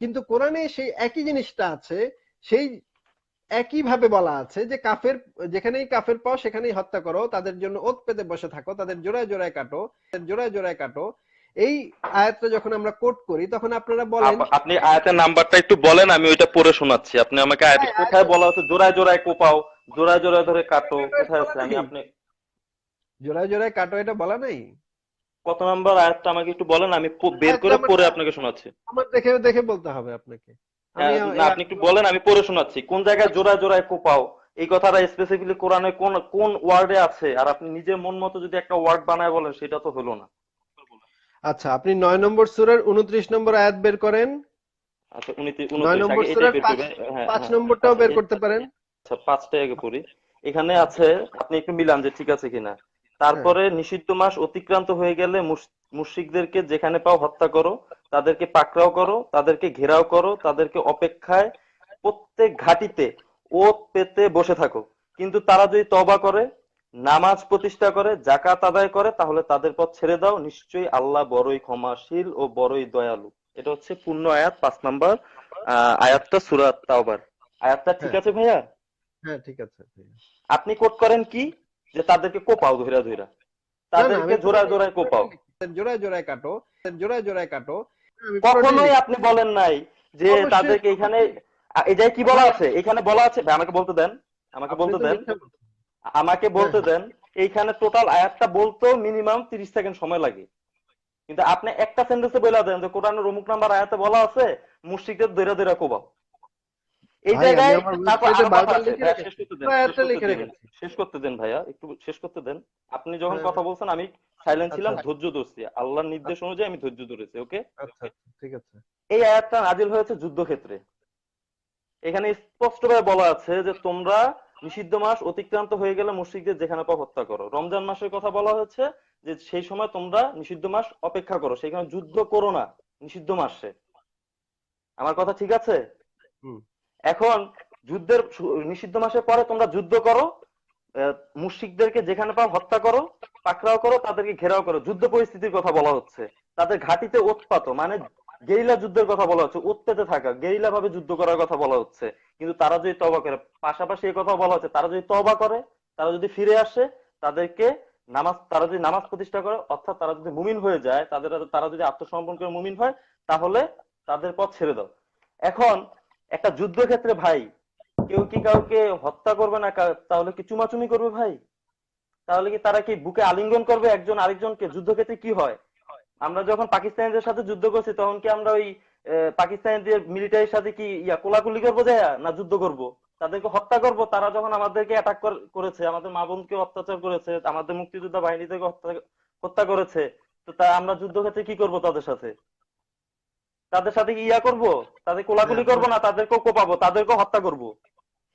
কিন্তু কোরআনে সেই একই জিনিসটা আছে সেই একই ভাবে বলা আছে যে কাফের যেখানেই কাফের পাও সেখানেই হত্যা করো তাদের জন্য ওত পেতে বসে থাকো তাদের জোড়ায় জোড়ায় কাটো জোড়ায় জোড়ায় কাটো। এই আয়াতটা যখন আমরা কোট করি তখন আপনারা বলেন আপনি আয়াতের নাম্বারটা একটু বলেন আমি ওইটা পড়ে শোনাচ্ছি। আপনি আমাকে আয়াত হ্যাঁ, কোথায় বলা হচ্ছে? জোড়ায় জোড়ায় কোপাও জোড়ায় জোড়ায় ধরে কাটো কোথায় আছে আমি আপনি জোড়ায় জোড়ায় কাটো এটা বলা নাই? কত নাম্বার আয়াতটা আমাকে একটু বলেন আমি বের করে পড়ে আপনাকে শোনাচ্ছি। আমার দেখে দেখে বলতে হবে আপনাকে। হ্যাঁ, না আপনি একটু বলেন আমি পড়ে শোনাচ্ছি। কোন জায়গায় জোড়ায় জোড়ায় কোপাও? এই কথাটা স্পেসিফিকলি কোরআনে কোন কোন ওয়ার্ডে আছে? আর আপনি নিজের মন মতো যদি একটা ওয়ার্ড বানায় বলেন সেটা তো হলো না। আচ্ছা আপনি নয় নম্বর সুরের উনত্রিশ নম্বর আয়াত বের করেন। আচ্ছা উনিশ নয় নম্বর বের হ্যাঁ হ্যাঁ। নম্বরটাও বের আচ্ছা, করতে পারেন। আচ্ছা পাঁচটা আগে পড়ি। এখানে আছে আপনি একটু মিলান যে ঠিক আছে কিনা। তারপরে নিষিদ্ধ মাস অতিক্রান্ত হয়ে গেলে মুশ- মুশরিকদেরকে যেখানে পাও হত্যা করো তাদেরকে পাকড়াও করো তাদেরকে ঘেরাও করো তাদেরকে অপেক্ষায় প্রত্যেক ঘাটিতে ওত পেতে বসে থাকো। কিন্তু তারা যদি তবা করে নামাজ প্রতিষ্ঠা করে জাকাত আদায় করে তাহলে তাদের পথ ছেড়ে দাও। নিশ্চয়ই আল্লাহ বড়ই ক্ষমাশীল ও বড়ই দয়ালু। এটা হচ্ছে পূর্ণ আয়াত পাঁচ নাম্বার আহ, আয়াতটা সুরাত তাওবার। আয়াতটা ঠিক হ্যাঁ। আছে ভাইয়া? হ্যাঁ ঠিক আছে আপনি কোট করেন কি? যে তাদেরকে কোপাও ধইরা ধইরা তাদেরকে জোড়ায় জোড়ায় কোপাও। জোড়ায় জোড়ায় কাটো জোড়ায় জোড়ায় কাটো। কখনোই আপনি বলেন নাই যে তাদেরকে এখানে এই যে কি বলা আছে? এখানে বলা আছে ভাই, আমাকে বলতে দেন। আমাকে বলতে দেন। আমাকে বলতে হ্যাঁ। দেন এইখানে টোটাল আয়াতটা বলতেও মিনিমাম তিরিশ সেকেন্ড সময় লাগে। কিন্তু আপনি একটা সেন্টেন্সে বলে দেন যে কোরআনের অমুক নাম্বার আয়াতে বলা আছে মুশরিকদের দৈরা দৈরা কোবাও এই জায়গায়। শেষ করতে দেন, ভাইয়া একটু শেষ করতে দেন। আপনি যখন হ্যাঁ। কথা বলছেন আমি সাইলেন্ট ছিলাম আচ্ছা। ধৈর্য ধরছি। আল্লাহর নির্দেশ অনুযায়ী আমি ধৈর্য ধরেছি ওকে আচ্ছা আচ্ছা, ঠিক আছে। এই আয়াতটা নাজিল হয়েছে যুদ্ধক্ষেত্রে। এখানে স্পষ্টভাবে বলা আছে যে তোমরা নিষিদ্ধ মাস অতিক্রান্ত হয়ে গেলে মুশরিকদের যেখানে পাও হত্যা করো। রমজান মাসের কথা বলা হয়েছে যে সেই সময় তোমরা নিষিদ্ধ মাস অপেক্ষা করো সেখানে যুদ্ধ করো না নিষিদ্ধ মাসে। আমার কথা ঠিক আছে? হুম। এখন যুদ্ধের নিষিদ্ধ মাসের পরে তোমরা যুদ্ধ করো আহ, মুশরিকদেরকে যেখানে পাও হত্যা করো পাকড়াও করো তাদেরকে ঘেরাও করো। যুদ্ধ পরিস্থিতির কথা বলা হচ্ছে। তাদের ঘাটিতে উৎপাত মানে গেরিলা যুদ্ধের কথা বলা হচ্ছে উৎপেতে থাকা গেরিলা ভাবে যুদ্ধ করার কথা বলা হচ্ছে। কিন্তু তারা যদি তবা করে পাশাপাশি এই কথা বলা হচ্ছে তারা যদি তবা করে তারা যদি ফিরে আসে তাদেরকে নামাজ তারা যদি নামাজ প্রতিষ্ঠা করে অর্থাৎ তারা যদি মুমিন হয়ে যায় তাদের তারা যদি আত্মসমর্পণ করে মুমিন হয় তাহলে তাদের পথ ছেড়ে দাও। এখন একটা যুদ্ধক্ষেত্রে ভাই, কেউ কি কাউকে হত্যা করবে না? তাহলে কি চুমাচুমি করবে ভাই? তাহলে কি তারা কি বুকে আলিঙ্গন করবে একজন আরেকজনকে? যুদ্ধক্ষেত্রে কি হয়? আমরা যখন পাকিস্তানিদের সাথে যুদ্ধ করছি, তখন কি আমরা ওই পাকিস্তানিদের মিলিটারির সাথে কি ইয়া কোলাকুলি করব যায় না যুদ্ধ করব? তাদেরকে হত্যা করব? তারা যখন আমাদেরকে অ্যাটাক করেছে, আমাদের মা বোনকে অত্যাচার করেছে, আমাদের মুক্তিযোদ্ধা বাহিনী থেকে হত্যা করেছে, তো তা আমরা যুদ্ধক্ষেত্রে কি করব তাদের সাথে? তাদের সাথে ইয়া করব? তাদের কোলাকুলি হ্যাঁ, করব না? তাদেরকেও কোপাবো? তাদেরকেও হত্যা করব?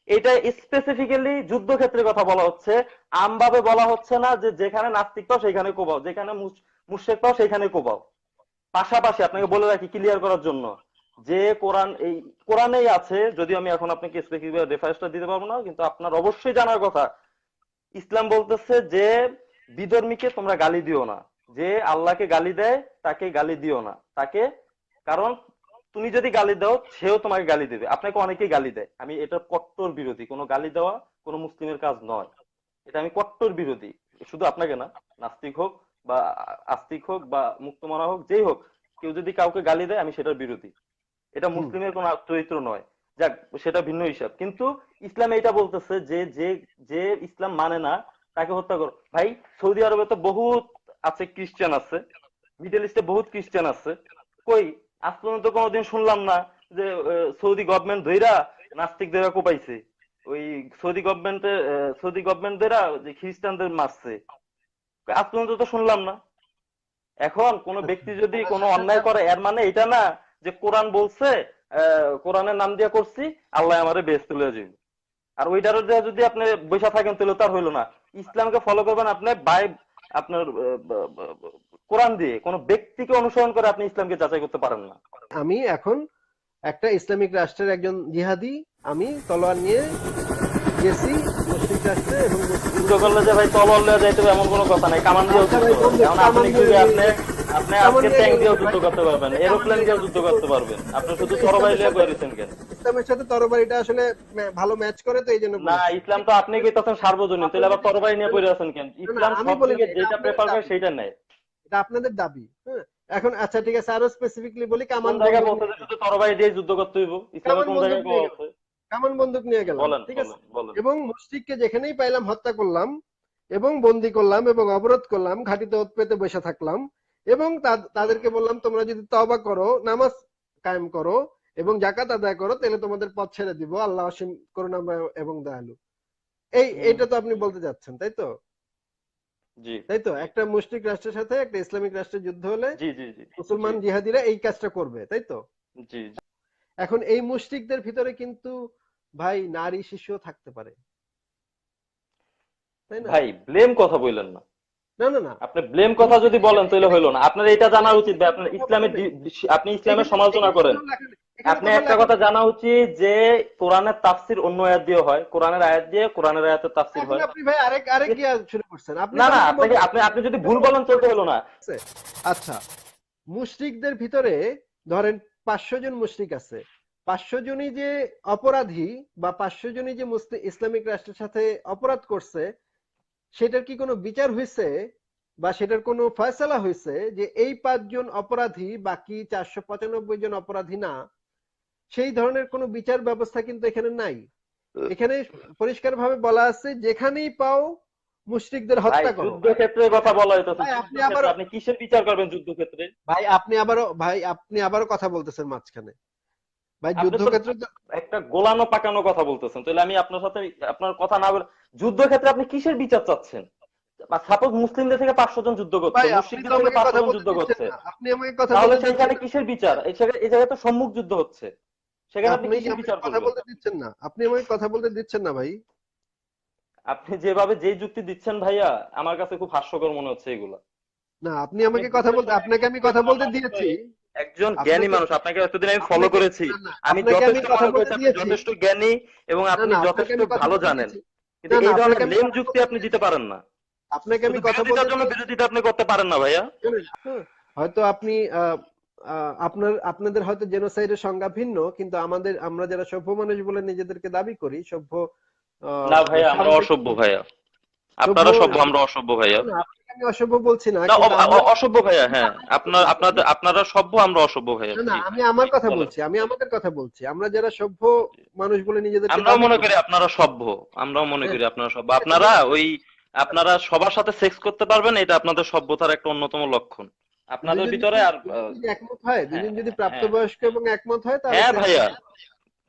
এটা স্পেসিফিক্যালি যুদ্ধক্ষেত্রে কথা বলা হচ্ছে। আমভাবে বলা হচ্ছে না যে যেখানে নাস্তিক পাও সেখানে কোপাও যেখানে মুশ- পাও সেখানে কোপাও। পাশাপাশি আপনাকে বলে রাখি ক্লিয়ার করার জন্য যে কোরআন এই কোরআনেই আছে যদি আমি এখন আপনাকে স্পেসিফিক রেফারেন্সটা দিতে পারব না কিন্তু আপনার অবশ্যই জানার কথা। ইসলাম বলতেছে যে বিধর্মীকে তোমরা গালি দিও না। যে আল্লাহকে গালি দেয় তাকে গালি দিও না। তাকে কারণ তুমি যদি গালি দাও সেও তোমাকে গালি দেবে। আপনাকে অনেকেই গালি দেয়। আমি এটা কট্টর বিরোধী। কোনো গালি দেওয়া কোনো মুসলিমের কাজ নয়। এটা আমি কট্টর বিরোধী। শুধু আপনাকে না নাস্তিক হোক বা আস্তিক হোক বা মুক্তমনা হোক যেই হোক কেউ যদি কাউকে গালি দেয় আমি সেটার বিরোধী। এটা মুসলিমের কোনো চরিত্র নয়। যাক সেটা ভিন্ন হিসাব। কিন্তু ইসলাম এটা বলতেছে যে যে যে ইসলাম মানে না তাকে হত্যা করো। ভাই সৌদি আরবে তো বহুত আছে খ্রিস্টান আছে। মিডল ইস্টে বহুত খ্রিস্টান আছে। কই? আজ পর্যন্ত কোনোদিন শুনলাম না যে সৌদি গভর্নমেন্ট ধইরা নাস্তিকদের কোপাইছে। ওই সৌদি গভর্নমেন্টে সৌদি গভর্নমেন্টদের যে খ্রিস্টানদের মারছে। আজ পর্যন্ত তো শুনলাম না। এখন কোন ব্যক্তি যদি কোনো অন্যায় করে, এর মানে এটা না যে কোরআন বলছে কোরআনের নাম দিয়া করছি, আল্লাহ আমারে বেশ তুলে যাবে আর ওইটার যদি আপনি বসে থাকেন, তাহলে তার হইল না। ইসলামকে ফলো করবেন আপনি বাই আপনার কোরআন দিয়ে কোনো ব্যক্তিকে অনুসরণ করে আপনি ইসলামকে যাচাই করতে পারেন না। আমি এখন একটা ইসলামিক রাষ্ট্রের একজন জিহাদি আমি তলোয়ার নিয়ে গেছি রাষ্ট্রে এবং করলে যে ভাই তলোয়ার নিয়ে যাইতে এমন কোনো কথা নাই কামান দিয়েও আচ্ছা দিয়ে- আপনি আপনি আজকে ট্যাঙ্ক দিয়েও যুদ্ধ করতে পারবেন এরোপ্লেন দিয়েও যুদ্ধ করতে পারবেন। আপনি শুধু তরবারি লিয়ে কইরেছেন কেন? ইসলামের সাথে তরবারিটা আসলে ভালো ম্যাচ করে তো এই জন্য না ইসলাম তো আপনি কইতাছেন সার্বজনীন তাহলে আবার তরবারি নিয়ে পড়ে আছেন কেন? ইসলাম আমি সব থেকে যেটা প্রেফার করে সেটা নেয়। এটা আপনাদের দাবি হ্যাঁ? এখন আচ্ছা ঠিক আছে আরও স্পেসিফিকলি বলি কামান বলছে যে শুধু তরবারি দিয়ে যুদ্ধ করতে হইব? ইসলামে কামান কোন জায়গায় কোয়া আছে? কামান বন্দুক নিয়ে গেলাম ঠিক আছে? এবং মুশরিককে যেখানেই পাইলাম হত্যা করলাম এবং বন্দি করলাম এবং অবরোধ করলাম ঘাটিতে ওত পেতে বসে থাকলাম এবং তাদেরকে বললাম তোমরা যদি তওবা করো নামাজ কায়েম করো এবং জাকাত আদায় করো তাহলে তোমাদের পথ ছেড়ে দিব। আল্লাহ অসীম করুণাময় এবং দয়ালু। এই এটা তো আপনি বলতে যাচ্ছেন তাই তো? তাই তো? একটা মুশরিক রাষ্ট্রের সাথে একটা ইসলামিক রাষ্ট্রের যুদ্ধ হলে মুসলমান জিহাদিরা এই কাজটা করবে তাই তো। এখন এই মুশরিকদের ভিতরে কিন্তু ভাই নারী শিশুও থাকতে পারে। তাই না? ভাই ব্লেম কথা বললেন না। না না না। আপনি ব্লেম কথা যদি বলেন তাহলে হইল না। আপনার এটা জানা উচিত ভাই। আপনার ইসলামের আপনি ইসলামের সমালোচনা করেন। আপনি একটা কথা জানা উচিত যে কোরআনের তাফসির অন্য আয়াত দিয়ে হয়। কোরআনের আয়াত দিয়ে কোরআনের আয়াতের তাফসির হয়। আপনি ভাই আরেক আরেক গিয়া শুরু করছেন আপনি না না বলতে- আপনি আপনি যদি ভুল বলেন চলতে হলো না। আচ্ছা মুশরিকদের ভিতরে ধরেন পাঁচশো জন মুশরিক আছে। পাঁচশো জনই যে অপরাধী বা পাঁচশো জনই যে মুসলিম ইসলামিক রাষ্ট্রের সাথে অপরাধ করছে সেটার কি কোনো বিচার হয়েছে বা সেটার কোনো ফয়সালা হয়েছে যে এই পাঁচজন অপরাধী বাকি চারশো পঁচানব্বই জন অপরাধী না সেই ধরনের কোনো বিচার ব্যবস্থা কিন্তু এখানে নাই। এখানে পরিষ্কারভাবে বলা আছে যেখানেই পাও মুশরিকদের হত্যা করো। যুদ্ধক্ষেত্রের কথা বলা হইতেছে আপনি আবার- আপনি কিসের বিচার করবেন যুদ্ধক্ষেত্রে? ভাই আপনি আবারও ভাই আপনি আবারও কথা বলতেছেন মাঝখানে। ভাই যুদ্ধক্ষেত্রে একটা গোলানো পাকানো কথা বলতেছেন। তাহলে আমি আপনার সাথে আপনার কথা না বলে যুদ্ধক্ষেত্রে আপনি কিসের বিচার চাচ্ছেন? সাপোজ মুসলিমদের থেকে পাঁচশো জন যুদ্ধ করছে মুসলিমদের থেকে পাঁচশো জন যুদ্ধ করছে। তাহলে সেখানে কিসের বিচার? এই জায়গায় তো সম্মুখ যুদ্ধ হচ্ছে। সেখানে আপনি কিসের বিচার কথা বলতে দিচ্ছেন না। আপনি আমাকে কথা বলতে দিচ্ছেন না ভাই। আপনি যেভাবে যেই যুক্তি দিচ্ছেন ভাইয়া আমার কাছে খুব হাস্যকর মনে হচ্ছে এগুলা। না আপনি আমাকে কথা বলতে আপনাকে আমি কথা বলতে দিয়েছি। একজন জ্ঞানী মানুষ আপনাকে এতদিন আমি ফলো করেছি। আমি যথেষ্ট বলতে করেছি আপনি যথেষ্ট জ্ঞানী এবং আপনি যথেষ্ট ভালো জানেন। কিন্তু এই ধরনের লেম যুক্তি আপনি দিতে পারেন না। আপনাকে আমি কথা বলতে জন্য বিরোধিতা আপনি করতে পারেন না ভাইয়া। হ্যাঁ, হয়তো আপনি আপনার আপনাদের হয়তো জেনোসাইডের সংজ্ঞা ভিন্ন কিন্তু আমাদের আমরা যারা সভ্য মানুষ বলে নিজেদেরকে দাবি করি সভ্য না ভাইয়া আমরা অসভ্য ভাইয়া। আপনারা সভ্য- আমরা অসভ্য ভাইয়া। আমি অসভ্য বলছি না না কিন্তু অ- আমরা- অ- অসভ্য ভাইয়া হ্যাঁ আপনার আপনাদের আপনারা সভ্য আমরা অসভ্য ভাইয়া না না আমি আমার কথা বলছি আমি আমাদের কথা বলছি। আমরা যারা সভ্য মানুষ বলে আমরাও মনে করি, আপনারা সভ্য আমরাও মনে হ্যাঁ। করি আপনারা সভ্য। আপনারা ওই আপনারা সবার সাথে সেক্স করতে পারবেন এটা আপনাদের সভ্যতার একটা অন্যতম লক্ষণ। আপনাদের ভিতরে আর একমত হয় দুজন হ্যাঁ, যদি হ্যাঁ, প্রাপ্তবয়স্ক এবং একমত হয় তাহলে হ্যাঁ ভাইয়া।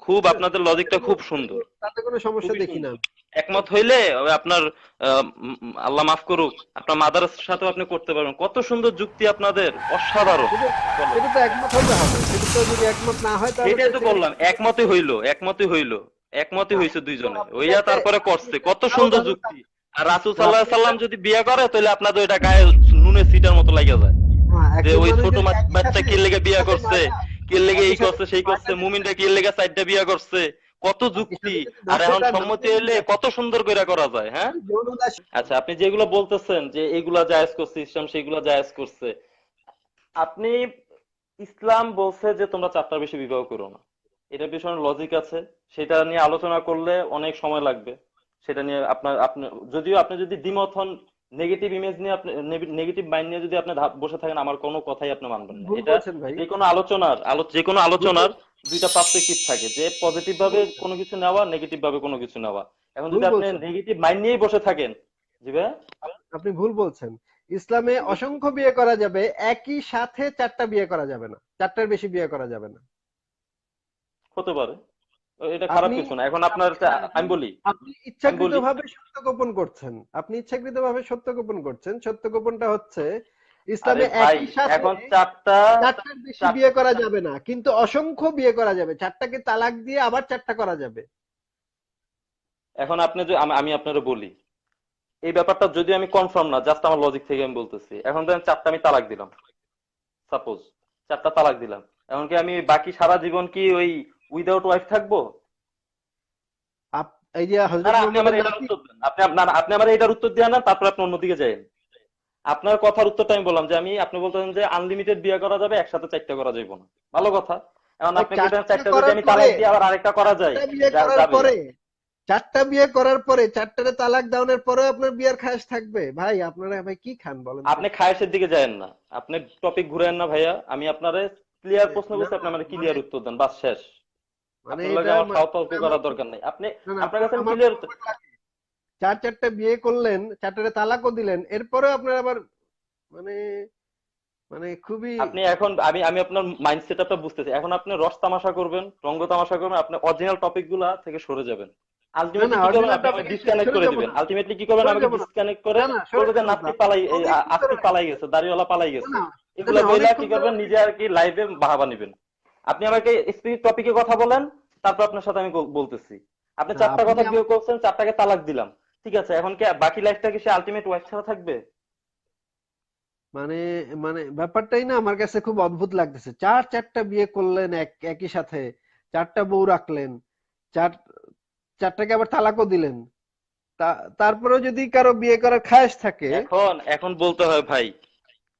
খুব আপনাদের লজিকটা খুব সুন্দর। তাতে কোনো সমস্যা দেখি না। একমত হইলে আপনার আল্লাহ মাফ করুক আপনার মাদারের সাথেও আপনি করতে পারবেন। কত সুন্দর যুক্তি আপনাদের অসাধারণ। সেটা তো একমত হতে হবে। সেটা তো যদি একমত না হয় তাহলে এটাই তো বললাম একমতই হইল একমতই হইল একমতই হইছে দুইজনে। ওইয়া তারপরে করছে। কত সুন্দর যুক্তি। আর রাসুল সাল্লাহ সাল্লাম যদি বিয়ে করে তাহলে আপনাদের ওইটা গায়ে নুনের সিটার মতো লাগে যায়। হ্যাঁ, যে ওই ছোট বাচ্চা কি লেগে বিয়ে করছে? লেগে এই করছে সেই করছে মুমিনটা লেগে চারটা বিয়ে করছে। কত যুক্তি। আর এখন সম্মতি হইলে কত সুন্দর করে করা যায় হ্যাঁ? আচ্ছা আপনি যেগুলো বলতেছেন যে এগুলা জায়েজ করছে ইসলাম সেগুলো জায়েজ করছে আপনি ইসলাম বলছে যে তোমরা চারটার বেশি বিবাহ করো না। এটা পিছনে লজিক আছে। সেটা নিয়ে আলোচনা করলে অনেক সময় লাগবে। সেটা নিয়ে আপনার আপনি যদিও আপনি যদি দ্বিমত হন নেগেটিভ ইমেজ নিয়ে আপনি নেগেটিভ মাইন্ড নিয়ে যদি আপনি বসে থাকেন আমার কোনো কথাই আপনি মানবেন না। এটা যে কোনো আলোচনার আলো যে কোনো আলোচনার দুইটা পার্সপেক্টিভ থাকে যে পজিটিভ ভাবে কোনো কিছু নেওয়া নেগেটিভ ভাবে কোনো কিছু নেওয়া। এখন যদি আপনি নেগেটিভ মাইন্ড নিয়েই বসে থাকেন জি ভাই। আপনি ভুল বলছেন। ইসলামে অসংখ্য বিয়ে করা যাবে একই সাথে চারটা বিয়ে করা যাবে না চারটার বেশি বিয়ে করা যাবে না। হতে পারে। এটা খারাপ কিছু না। এখন আপনার আমি বলি আপনি ইচ্ছাকৃতভাবে সত্য গোপন করছেন। আপনি ইচ্ছাকৃতভাবে সত্য গোপন করছেন। সত্য গোপনটা হচ্ছে ইসলামে একই সাথে এখন চারটা চারটার বেশি বিয়ে করা যাবে না কিন্তু অসংখ্য বিয়ে করা যাবে। চারটাকে তালাক দিয়ে আবার চারটা করা যাবে। এখন আপনি যে আমি- আপনারা বলি এই ব্যাপারটা যদি আমি কনফার্ম না জাস্ট আমার লজিক থেকে আমি বলতেছি। এখন ধরেন চারটা আমি তালাক দিলাম। সাপোজ চারটা তালাক দিলাম। এখন কি আমি বাকি সারা জীবন কি ওই উইদাউট ওয়াইফ থাকব? এই যে আপনি আমার এটার উত্তর দেন। না তারপর আপনি অন্যদিকে যাবেন আপনার কথার উত্তরটা আমি বললাম যে আমি আপনি বলতেছেন যে আনলিমিটেড বিয়ে করা যাবে একসাথে চারটা করা যাবে না। ভালো কথা। এখন আপনি বলতেন চারটা যদি আমি তালাক পরে দিয়ে আবার আরেকটা করা যায়। চারটা বিয়ে করার পরে চারটা বিয়ে করার পরে চারটারে তালাক দেওয়ানোর পরেও আপনার বিয়ের খায়স থাকবে। ভাই আপনারা ভাই কি খান বলেন আপনি খায়েশের দিকে যায়েন না। আপনি টপিক ঘুরেন না ভাইয়া। আমি আপনারে ক্লিয়ার প্রশ্ন করছি আপনি আমার ক্লিয়ার উত্তর দেন বাস শেষ। মানে করার দরকার নাই। আপনি আপনার কাছে ক্লিয়ার চার চারটা বিয়ে করলেন চারটারে তালাকও দিলেন এরপরে আপনার আবার মানে মানে খুবই আপনি এখন আমি আমি আপনার মাইন্ড সেটআপটা বুঝতেছি। এখন আপনি রস তামাশা করবেন রঙ্গ তামাশা করবেন আপনি অরিজিনাল টপিকগুলা থেকে সরে যাবেন। আলটিমেটলি ডিসকানেক্ট করে দিবেন। আলটিমেটলি কি করবেন? আমাকে ডিসকানেক্ট করে বলবেন যে পালাই গেছে দাড়িওয়ালা পালাই গেছে। এগুলা বইলা কি করবেন? নিজে আর কি লাইভে বাহাবা নিবেন। আপনি আমাকে স্পিরিট টপিকে কথা বলেন তারপর আপনার সাথে আমি বলতেছি। আপনি চারটা কথা বিয়ে করছেন চারটাকে তালাক দিলাম। ঠিক আছে এখন কি বাকি লাইফটা কি সে আলটিমেট ওয়াইফ ছাড়া থাকবে? মানে মানে ব্যাপারটাই না আমার কাছে খুব অদ্ভুত লাগতেছে। চার চারটা বিয়ে করলেন এক একই সাথে চারটা বউ রাখলেন চার চারটাকে আবার তালাকও দিলেন। তারপরেও যদি কারও বিয়ে করার খায়েশ থাকে এখন এখন বলতে হয় ভাই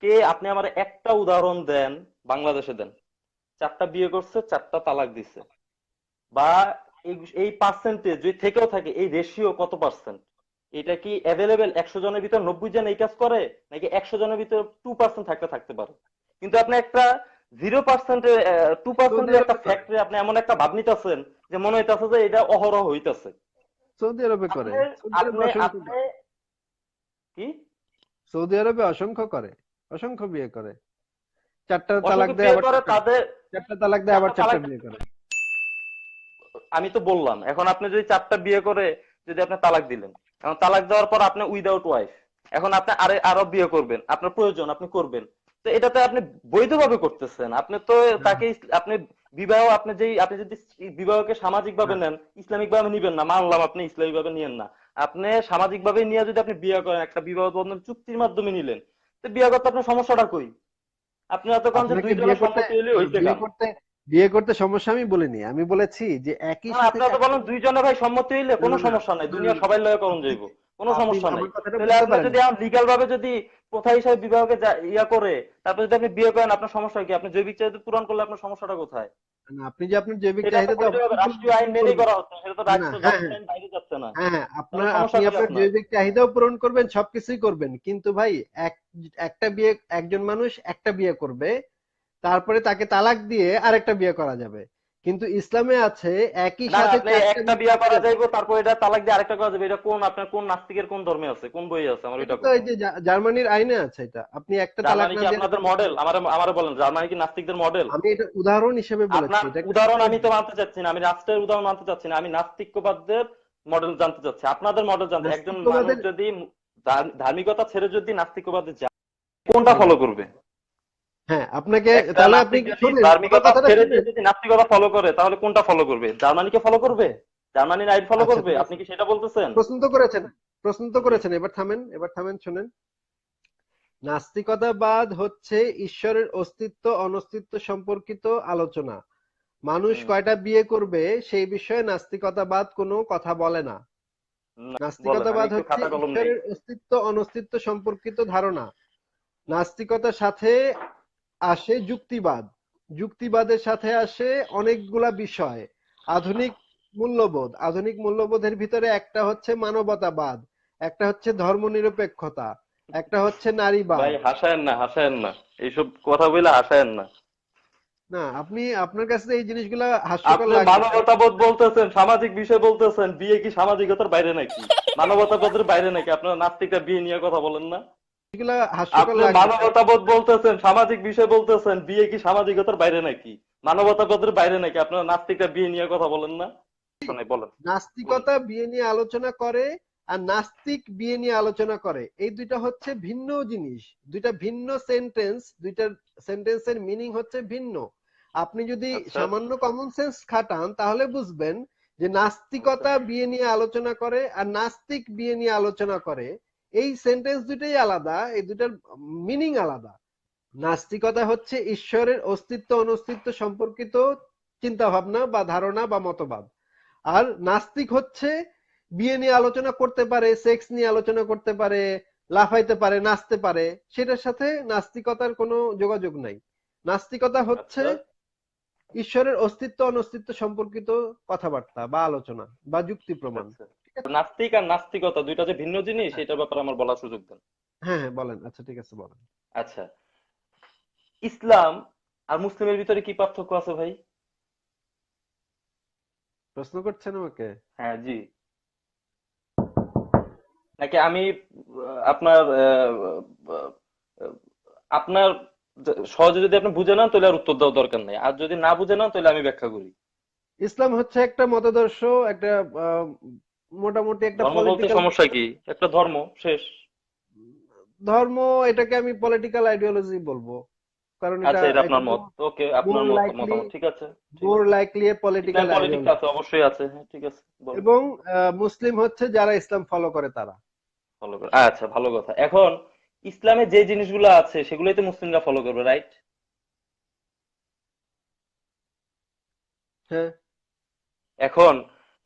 কে আপনি আমার একটা উদাহরণ দেন বাংলাদেশে দেন। চারটা বিয়ে করছে চারটা তালাক দিছে। বা এই- পার্সেন্টেজ যদি থেকেও থাকে এই রেশিও কত পার্সেন্ট এটা কি অ্যাভেলেবেল একশো জনের ভিতর নব্বই জন এই কাজ করে নাকি একশো জনের ভিতর টু পার্সেন্ট থাকতে থাকতে পারে? কিন্তু আপনি একটা জিরো পার্সেন্টের টু পার্সেন্টের একটা ফ্যাক্টরি আপনি এমন একটা ভাব নিতেছেন যে মনে হইতাছে যে এটা অহরহ হইতেছে। সৌদি আরবে করে কি? সৌদি আরবে অসংখ্য করে অসংখ্য বিয়ে করে। চারটা তালাক দেয় তাদের চারটা তালাক দেয় আবার চারটা বিয়ে করে আমি তো বললাম এখন আপনি যদি চারটা বিয়ে করে যদি আপনি তালাক দিলেন এখন তালাক দেওয়ার পর আপনি উইদাউট ওয়াইফ এখন আপনি আরে আরও বিয়ে করবেন আপনার প্রয়োজন আপনি করবেন। তো এটাতে আপনি বৈধভাবে করতেছেন আপনি তো তাকে আপনি বিবাহ আপনি যেই আপনি যদি বিবাহকে সামাজিক ভাবে নেন ইসলামিক ভাবে নিবেন না মানলাম আপনি ইসলামিক ভাবে নিয়েন না। আপনি সামাজিক ভাবে নিয়ে যদি আপনি বিয়ে করেন একটা বিবাহ বন্ধন চুক্তির মাধ্যমে নিলেন তো বিয়ে করতে আপনার সমস্যাটা কই? আপনি অত যে দুই জনের বিয়ে করতে সম্মতি হইলে হইতে করতে বিয়ে করতে সমস্যা আমি বলিনি। আমি বলেছি যে একই সাথে আপনারা তো বলেন দুইজনে ভাই সম্মতি হইলে কোনো সমস্যা নাই দুনিয়ার দুনিয়া সবাই লয় করণ যাইব কোনো সমস্যা নাই। তাহলে আপনি যদি লিগাল ভাবে যদি প্রথা হিসাবে বিবাহকে ইয়া করে তারপর যদি আপনি বিয়ে করেন আপনার সমস্যা কি? আপনি জৈবিক চাহিদা পূরণ করলে আপনার সমস্যাটা কোথায়? আপনি যে আপনার জৈবিক চাহিদা রাষ্ট্রীয় আইন মেনেই করা হচ্ছে সেটা তো না, রাষ্ট্র হ্যাঁ, আইন বাইরে যাচ্ছে না। হ্যাঁ হ্যাঁ আপনার আপনি আপনার? জৈবিক চাহিদাও পূরণ করবেন সবকিছুই করবেন। কিন্তু ভাই এক একটা বিয়ে একজন মানুষ একটা বিয়ে করবে তারপরে তাকে তালাক দিয়ে আরেকটা বিয়ে করা যাবে। কিন্তু ইসলামে আছে একই সাথে একটা বিয়ে করা যাইবো তারপর এটা তালাক দিয়ে আরেকটা করা যাবে এটা কোন আপনার কোন নাস্তিকের কোন ধর্মে আছে? কোন বই আছে আমার এটা এই যে জার্মানির আইনে আছে এটা। আপনি একটা তালাক না দিয়ে আপনাদের মডেল আমার আমারে বলেন জার্মানি কি নাস্তিকদের মডেল আমি এটা উদাহরণ হিসেবে বলেছি। এটা উদাহরণ আমি তো মানতে চাচ্ছি না আমি রাষ্ট্রের উদাহরণ মানতে চাচ্ছি না আমি নাস্তিকবাদদের মডেল জানতে চাচ্ছি। আপনাদের মডেল জানতে একজন মানুষ যদি ধার- ধার্মিকতা ছেড়ে যদি নাস্তিকবাদে যায় কোনটা ফলো করবে? হ্যাঁ আপনাকে তাহলে আপনি নাস্তিক যদি শুনুন, আমার ধার্মিকতা ছেড়ে যদি নাস্তিকতা ফলো করে তাহলে কোনটা ফলো করবে? জার্মানিকে ফলো করবে? জার্মানির আইন ফলো করবে? আপনি কি সেটা বলতেছেন? প্রশ্ন তো করেছেন প্রশ্ন তো করেছেন এবার থামেন এবার থামেন শুনেন। নাস্তিকতাবাদ হচ্ছে ঈশ্বরের অস্তিত্ব অনস্তিত্ব সম্পর্কিত আলোচনা। মানুষ কয়টা বিয়ে করবে সেই বিষয়ে নাস্তিকতাবাদ কোনো কথা বলে না। নাস্তিকতাবাদ হচ্ছে। ঈশ্বরের অস্তিত্ব অনস্তিত্ব সম্পর্কিত ধারণা। নাস্তিকতার সাথে আসে যুক্তিবাদ। যুক্তিবাদের সাথে আসে অনেকগুলা বিষয়। আধুনিক মূল্যবোধ। আধুনিক মূল্যবোধের ভিতরে একটা হচ্ছে মানবতাবাদ একটা হচ্ছে ধর্মনিরপেক্ষতা একটা হচ্ছে নারীবাদ। ভাই হাসায়েন না হাসায়েন না। এইসব কথা বলে হাসায়েন না। না আপনি আপনার কাছে এই জিনিসগুলা হাস্যকর আপনি লাগবে মানবতাবোধ বলতেছেন সামাজিক বিষয় বলতেছেন বিয়ে কি সামাজিকতার বাইরে নাকি? মানবতাবোধের বাইরে নাকি? আপনারা নাস্তিকরা বিয়ে নিয়ে কথা বলেন না। আপনি লাগবে মানবতাবোধ বলতেছেন সামাজিক বিষয় বলতেছেন বিয়ে কি সামাজিকতার বাইরে নাকি? মানবতাবোধের বাইরে নাকি? আপনারা নাস্তিকরা বিয়ে নিয়ে কথা বলেন না? বলেন। নাস্তিকতা বিয়ে নিয়ে আলোচনা করে আর নাস্তিক বিয়ে নিয়ে আলোচনা করে। এই দুইটা হচ্ছে ভিন্ন জিনিস। দুইটা ভিন্ন সেন্টেন্স দুইটা সেন্টেন্সের মিনিং হচ্ছে ভিন্ন। আপনি যদি আচ্ছা। সামান্য কমন সেন্স খাটান তাহলে বুঝবেন যে নাস্তিকতা বিয়ে নিয়ে আলোচনা করে আর নাস্তিক বিয়ে নিয়ে আলোচনা করে এই সেন্টেন্স দুটাই আলাদা এই দুটার মিনিং আলাদা নাস্তিকতা হচ্ছে ঈশ্বরের অস্তিত্ব অনস্তিত্ব সম্পর্কিত চিন্তা ভাবনা বা ধারণা বা মতবাদ আর নাস্তিক হচ্ছে বিয়ে নিয়ে আলোচনা করতে পারে সেক্স নিয়ে আলোচনা করতে পারে লাফাইতে পারে নাচতে পারে সেটার সাথে নাস্তিকতার কোনো যোগাযোগ নাই নাস্তিকতা হচ্ছে আচ্ছা। ঈশ্বরের অস্তিত্ব অনস্তিত্ব সম্পর্কিত কথাবার্তা বা আলোচনা বা যুক্তি প্রমাণ আচ্ছা। নাস্তিক আর নাস্তিকতা দুইটা যে ভিন্ন জিনিস এটার ব্যাপারে আমার বলার সুযোগ দেন। হ্যাঁ হ্যাঁ বলেন। আচ্ছা ঠিক আছে বলেন। আচ্ছা। ইসলাম আর মুসলিমের ভিতরে কি পার্থক্য আছে ভাই? প্রশ্ন করছেন আমাকে? হ্যাঁ জি। নাকি আমি আপনার আপনার সহজে যদি আপনি বুঝে নেন তাহলে আর উত্তর দেওয়ার দরকার নেই। আর যদি না বুঝে নেন তাহলে আমি ব্যাখ্যা করি। ইসলাম হচ্ছে একটা মতাদর্শ একটা মোটামুটি একটা ধর্ম বলতে সমস্যা কি? একটা ধর্ম শেষ। ধর্ম এটাকে আমি পলিটিক্যাল আইডিওলজি বলব। কারণ এটা আচ্ছা এটা আপনার মত। ওকে আপনার মত মতামত ঠিক আছে। More likely a political politics আছে অবশ্যই আছে। হ্যাঁ ঠিক আছে এবং মুসলিম হচ্ছে যারা ইসলাম ফলো করে তারা। ফলো করে। আচ্ছা ভালো কথা। এখন ইসলামে যে জিনিসগুলো আছে সেগুলোই তো মুসলিমরা ফলো করবে রাইট হ্যাঁ। এখন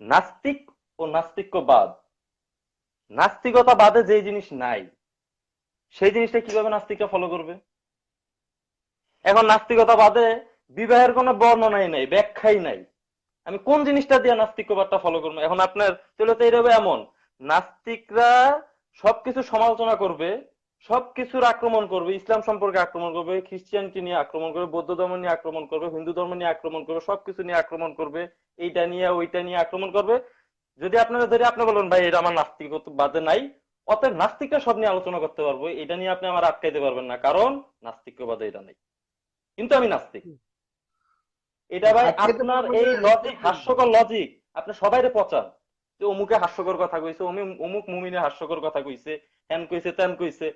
নাস্তিক ও নাস্তিক্যবাদ নাস্তিকতা বাদে যে জিনিস নাই, সেই জিনিসটা কীভাবে নাস্তিকরা ফলো করবে? এখন নাস্তিকতা বাদে বিবাহের কোনো বর্ণনাই নাই, ব্যাখ্যাই নাই। আমি কোন জিনিসটা দিয়ে নাস্তিক্যবাদটা ফলো করব? এখন আপনার তাহলে তো এইভাবে এমন, নাস্তিকরা সবকিছু সমালোচনা করবে, সবকিছুর আক্রমণ করবে, ইসলাম সম্পর্কে আক্রমণ করবে খ্রিস্টিয়ানিটি নিয়ে আক্রমণ করবে, বৌদ্ধ ধর্ম নিয়ে আক্রমণ করবে, হিন্দু ধর্ম নিয়ে আক্রমণ করবে, সবকিছু নিয়ে আক্রমণ করবে, এইটা নিয়ে, ওইটা নিয়ে আক্রমণ করবে যদি আপনারা ধরে আপনি বলেন ভাই এটা আমার নাস্তিকবাদে নাই। অতএব নাস্তিকরা সব নিয়ে আলোচনা করতে পারব। এটা নিয়ে আপনি আমার আটকাইতে পারবেন না কারণ নাস্তিক্যবাদে এটা নেই। কিন্তু আমি নাস্তিক। এটা ভাই আপনার এই লজিক হাস্যকর লজিক আপনি সবাইরে পচান। যে অমুকে হাস্যকর কথা কইছে অমুক অমুক মুমিনে হাস্যকর কথা কইছে হ্যান কইছে ত্যান কইছে।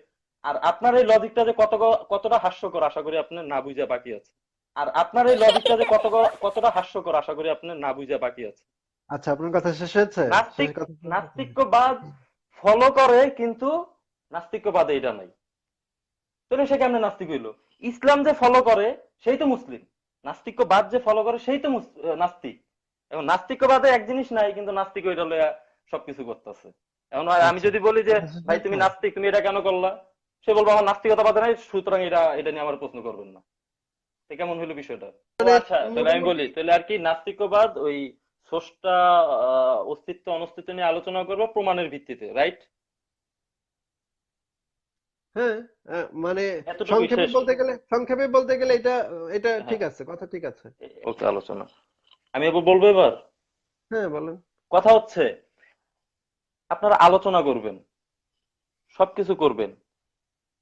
আর আপনার এই লজিকটা যে কত কতটা হাস্যকর আশা করি আপনি না বুঝা বাকি আছে। আর আপনার এই লজিকটা যে কত কতটা হাস্যকর আশা করি আপনি না বুঝা বাকি আছে। আচ্ছা আপনার কথা শেষ হয়েছে? নাস্তিক? নাস্তিক্যবাদ ফলো করে কিন্তু নাস্তিক্যবাদে এটা নাই। তাহলে সে কেমনে নাস্তিক হইল? ইসলাম যে ফলো করে সেই তো মুসলিম। নাস্তিক্যবাদ যে ফলো করে সেই তো নাস্তিক। এখন নাস্তিক্যবাদে এক জিনিস নাই কিন্তু নাস্তিক ওইটা লইয়া সবকিছু করতেছে। এখন আমি আচ্ছা। যদি বলি যে আচ্ছা, ভাই তুমি আচ্ছা। নাস্তিক তুমি এটা কেন করলা? সে বলব আমার নাস্তিকতা বাদে নাই সুতরাং এটা এটা নিয়ে আমার প্রশ্ন করবেন না। কেমন হইল বিষয়টা? আচ্ছা তাহলে আমি বলি তাহলে আর কি নাস্তিক্যবাদ ওই স্রষ্টা অস্তিত্ব অনস্তিত্ব নিয়ে আলোচনা করব প্রমাণের ভিত্তিতে রাইট হ্যাঁ মানে সংক্ষেপে বলতে গেলে সংক্ষেপে বলতে গেলে এটা এটা হ্যাঁ। ঠিক আছে কথা ঠিক আছে। ওকে আলোচনা। আমি এবার বলব এবার? হ্যাঁ বলেন। কথা হচ্ছে আপনারা আলোচনা করবেন সবকিছু করবেন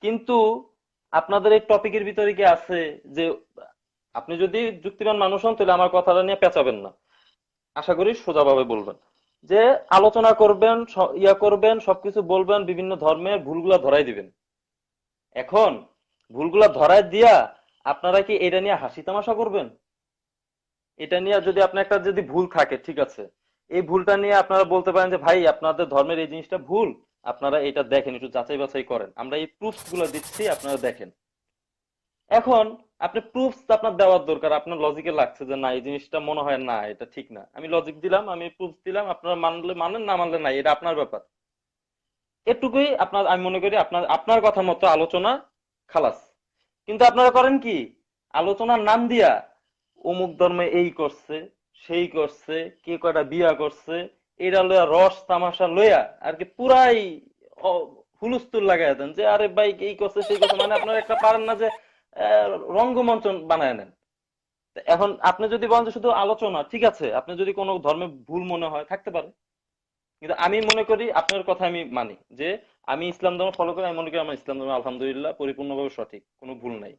কিন্তু আপনাদের এই টপিকের ভিতরে কি আছে যে আপনি যদি যুক্তিমান মানুষ হন তাহলে আমার কথাটা নিয়ে পেঁচাবেন না। আশা করি সোজাভাবে বলবেন। যে আলোচনা করবেন ইয়া করবেন, সবকিছু বলবেন, বিভিন্ন ধর্মের ভুলগুলা ধরাই দিবেন। এখন ভুলগুলা ধরাই দিয়া আপনারা কি এটা নিয়ে হাসি তামাশা করবেন? এটা নিয়ে যদি আপনার একটা যদি ভুল থাকে, ঠিক আছে। এই ভুলটা নিয়ে আপনারা বলতে পারেন যে, ভাই, আপনাদের ধর্মের এই জিনিসটা ভুল। আপনারা এটা দেখেন, একটু যাচাই বাছাই করেন। আমরা এই প্রুফগুলো দিচ্ছি, আপনারা দেখেন। এখন আপনি প্রুফস আপনার দেওয়ার দরকার, আপনার লজিকে লাগছে যে না, এই জিনিসটা মনে হয় না, এটা ঠিক না। আমি লজিক দিলাম, আমি প্রুফস দিলাম, আপনারা মানলে মানেন, না মানলে নাই, এটা আপনার ব্যাপার। এটুকুই আপনার, আমি মনে করি আপনার আপনার কথা মতো আলোচনা খালাস। কিন্তু আপনারা করেন কি? আলোচনার নাম দিয়া, অমুক ধর্মে এই করছে, সেই করছে, কে কয়টা বিয়া করছে, এরা লইয়া রস তামাশা লইয়া আর কি পুরাই হুলস্থুল লাগাই দেন যে, আরে ভাই, এই করছে, সেই করছে মানে আপনারা একটা পারেন না যে রঙ্গমঞ্চ বানায় নেন। এখন আপনি যদি বলেন যে শুধু আলোচনা, ঠিক আছে, আপনি যদি কোনো ধর্মে ভুল মনে হয়, থাকতে পারে। কিন্তু আমি মনে করি আপনার কথা আমি মানি, যে আমি ইসলাম ধর্ম ফলো করি, আমি মনে করি আমার ইসলাম ধর্ম আলহামদুলিল্লাহ পরিপূর্ণভাবে সঠিক, কোনো ভুল নাই।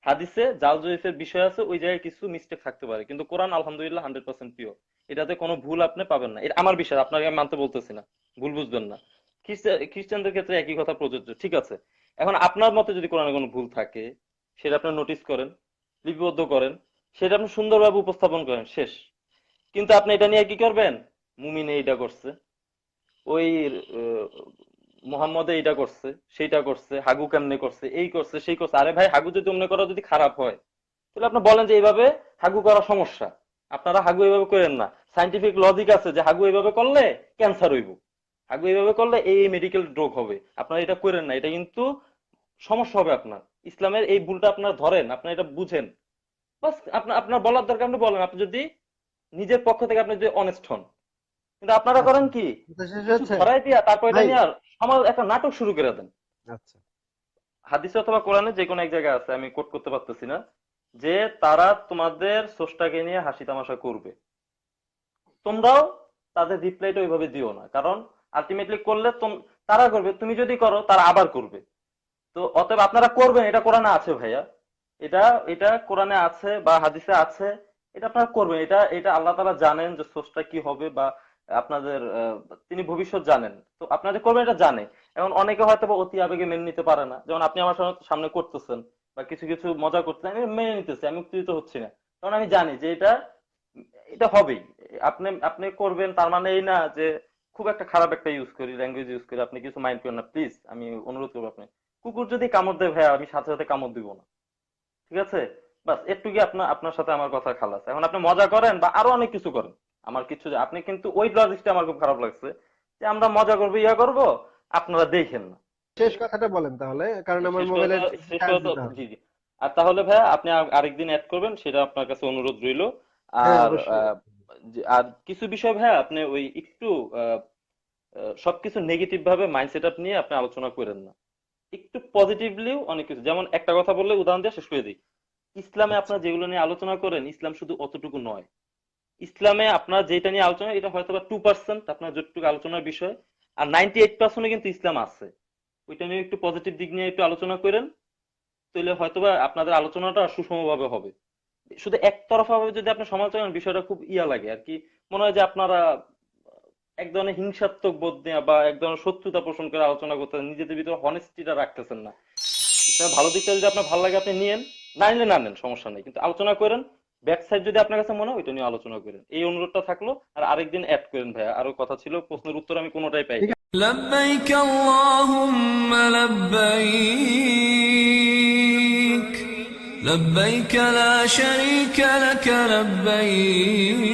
হাদিসে জাল জয়ীফের বিষয় আছে, ওই জায়গায় কিছু মিস্টেক থাকতে পারে, কিন্তু কোরআন আলহামদুলিল্লাহ হান্ড্রেড পার্সেন্ট পিওর এটাতে কোনো ভুল আপনি পাবেন না। এটা আমার বিষয়, আপনাকে আমি মানতে বলতেছি না, ভুল বুঝবেন না। খ্রিস্টা- খ্রিস্টানদের ক্ষেত্রে একই কথা প্রযোজ্য, ঠিক আছে। এখন আপনার মতে যদি কোরআনে কোনো ভুল থাকে সেটা আপনি নোটিস করেন, লিপিবদ্ধ করেন, সেটা আপনি সুন্দরভাবে উপস্থাপন করেন, শেষ। কিন্তু আপনি এটা নিয়ে কি করবেন? মুমিনে এইটা করছে, ওই মোহাম্মদে এইটা করছে, সেইটা করছে, হাগু কেমনে করছে, এই করছে, সেই করছে। আরে ভাই, হাগু যদি অমনে করা যদি খারাপ হয়, তাহলে আপনি বলেন যে এইভাবে হাগু করা সমস্যা। আপনারা হাগু এইভাবে করেন না। সাইন্টিফিক লজিক আছে যে হাগু এইভাবে করলে ক্যান্সার হইব। হাগু এইভাবে করলে এই মেডিকেল রোগ হবে। আপনারা এটা করেন না। এটা কিন্তু সমস্যা হবে আপনার। ইসলামের এই ভুলটা আপনার ধরেন আপনারা এটা বুঝেন। বাস আপনার আপনার বলার দরকার আপনি বলেন আপনি যদি নিজের পক্ষ থেকে আপনি যদি অনেস্ট হন। কিন্তু আপনারা করেন কি? ধরাই দিয়া তারপর এটা নিয়ে আর সমাজ একটা নাটক শুরু করে দেন। আচ্ছা। হাদিসে অথবা কোরআনে যে কোনো এক জায়গায় আছে আমি কোট করতে পারতেছি না যে তারা তোমাদের স্রষ্টাকে নিয়ে হাসি তামাশা করবে। তোমরাও তাদের রিপ্লাইটা ওইভাবে দিও না। কারণ আলটিমেটলি করলে তারা করবে তুমি যদি করো তারা আবার করবে। তো অতএব আপনারা করবেন, এটা কোরআনে আছে ভাইয়া। এটা এটা কোরআনে আছে বা হাদিসে আছে, এটা আপনারা করবেন। এটা এটা আল্লাহ তাআলা জানেন যে স্রষ্টা কি হবে বা আপনাদের তিনি ভবিষ্যৎ জানেন। তো আপনারা করবেন, এটা জানে। এখন অনেকে হয়তো অতি আবেগে মেনে নিতে পারে না। যেমন আপনি আমার সামনে- সামনে করতেছেন বা কিছু কিছু মজা করতেছেন, আমি মেনে নিতেছি, আমি উত্তেজিত হচ্ছি না। কারণ আমি জানি যে এটা এটা হবেই। আপনি আপনি করবেন, তার মানে এই না যে খুব একটা খারাপ একটা ইউজ করি ল্যাঙ্গুয়েজ ইউজ করি, আপনি কিছু মাইন্ড করেন না। প্লিজ আমি অনুরোধ করব আপনি কুকুর যদি কামড় দেয় ভাইয়া আমি সাথে সাথে কামড় দিব না। ঠিক আছে? বাস একটুকি আপনার আপনার সাথে আমার কথা খালাস এখন আপনি মজা করেন বা আরও অনেক কিছু করেন। আমার কিছু আপনি কিন্তু ওই লজিকটা আমার খুব খারাপ লাগছে যে আমরা মজা করব ইয়া করব আপনারা দেখেন না। শেষ কথাটা বলেন তাহলে কারণ আমার মোবাইলে জি জি। আর তাহলে ভাইয়া আপনি আরেকদিন অ্যাড করবেন সেটা আপনার কাছে অনুরোধ রইল। হ্যাঁ, আর আর কিছু বিষয় ভাইয়া আপনি ওই একটু সবকিছু নেগেটিভ ভাবে মাইন্ডসেট আপ নিয়ে আপনি আলোচনা করেন না। একটু পজিটিভলিও অনেক কিছু। যেমন একটা কথা বললে উদাহরণ দিয়ে শেষ করে দিই। ইসলামে আচ্ছা। আপনার যেগুলো নিয়ে আলোচনা করেন ইসলাম শুধু অতটুকু নয়। ইসলামে আপনার যেটা নিয়ে আলোচনা এটা হয়তো বা টু পার্সেন্ট আপনার যতটুকু আলোচনার বিষয় আর নাইনটি এইট পার্সেন্টে কিন্তু ইসলাম আছে। ওইটা নিয়ে একটু পজিটিভ দিক নিয়ে একটু আলোচনা করেন তাহলে হয়তোবা আপনাদের আলোচনাটা সুষমভাবে হবে। শুধু একতরফা ভাবে যদি আপনি সমালোচনা বিষয়টা খুব ইয়া লাগে। আর কি মনে হয় যে আপনারা এক ধরনের হিংসাত্মক বোধ নিয়ে বা এক ধরনের শত্রুতা পোষণ করে আলোচনা করতেছেন নিজেদের ভিতরে হনেস্টিটা রাখতেছেন না এটা ভালো দিকটা যদি আপনার ভালো লাগে আপনি নিয়েন না নিলে না নেন সমস্যা নেই কিন্তু আলোচনা করেন ব্যাক সাইড যদি আপনার কাছে মনে হয় ওইটা নিয়ে আলোচনা করেন এই অনুরোধটা থাকলো আর আরেকদিন অ্যাড করেন ভাইয়া আরো কথা ছিল প্রশ্নের উত্তর আমি কোনোটাই পাই لبيك اللهم لبيك لبيك لا شريك لك لبيك